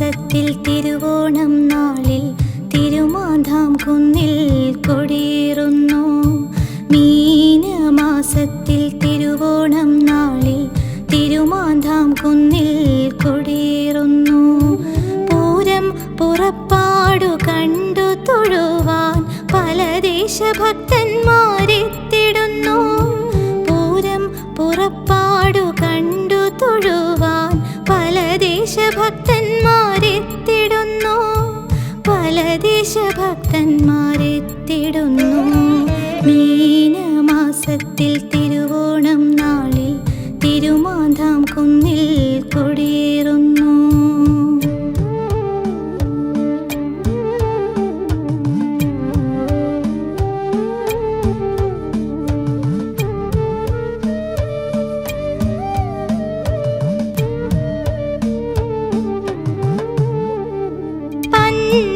മാസത്തിൽ തിരുവോണം നാളിൽ തിരുമാന്താം കുന്നിൽ കൊടിയേറുന്നു ദേശഭക്തന്മാരെത്തിടുന്നു. മീനമാസത്തിൽ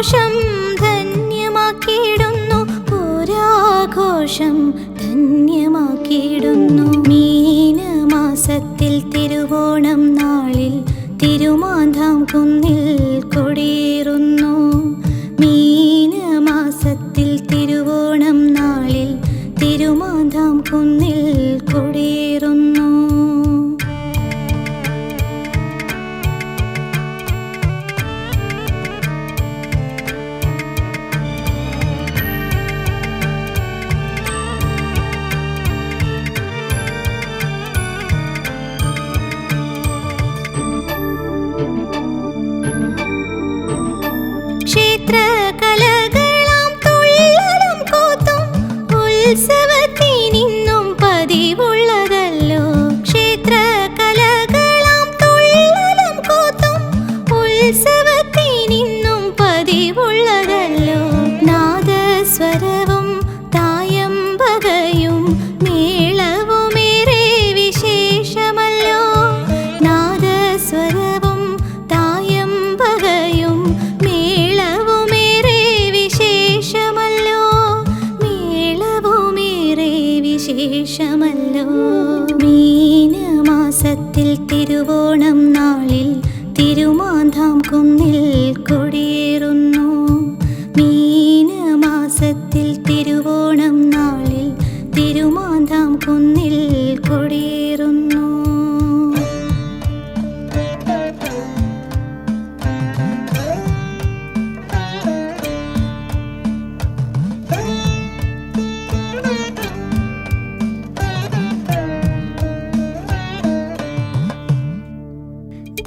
പൂരാഘോഷം ധന്യമാക്കിയിടുന്നു. പൂരാഘോഷം ധന്യമാക്കിയിടുന്നു. മീനമാസത്തിൽ തിരുവോണം നാളിൽ തിരുമാന്താം കുന്നിൽ കൊടിയേറുന്നു മീനമാസത്തിൽ തിരുവോണം നാളിൽ തിരുമാന്താം കുന്നിൽ él se വിശേഷമല്ലോ മീനമാസത്തിൽ തിരുവോണം നാളിൽ തിരുമാന്താം കുന്നിൽ കൊടിയേറുന്നു.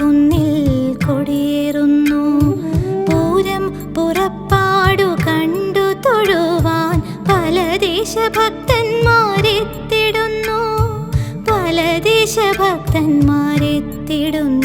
കുന്നിൽ കൊടിയേറുന്നു. പൂരം പുറപ്പാടു കണ്ടു തൊഴുവാൻ പല ദേശഭക്തന്മാരെത്തിടുന്നു. പല ദേശഭക്തന്മാരെത്തിടുന്നു.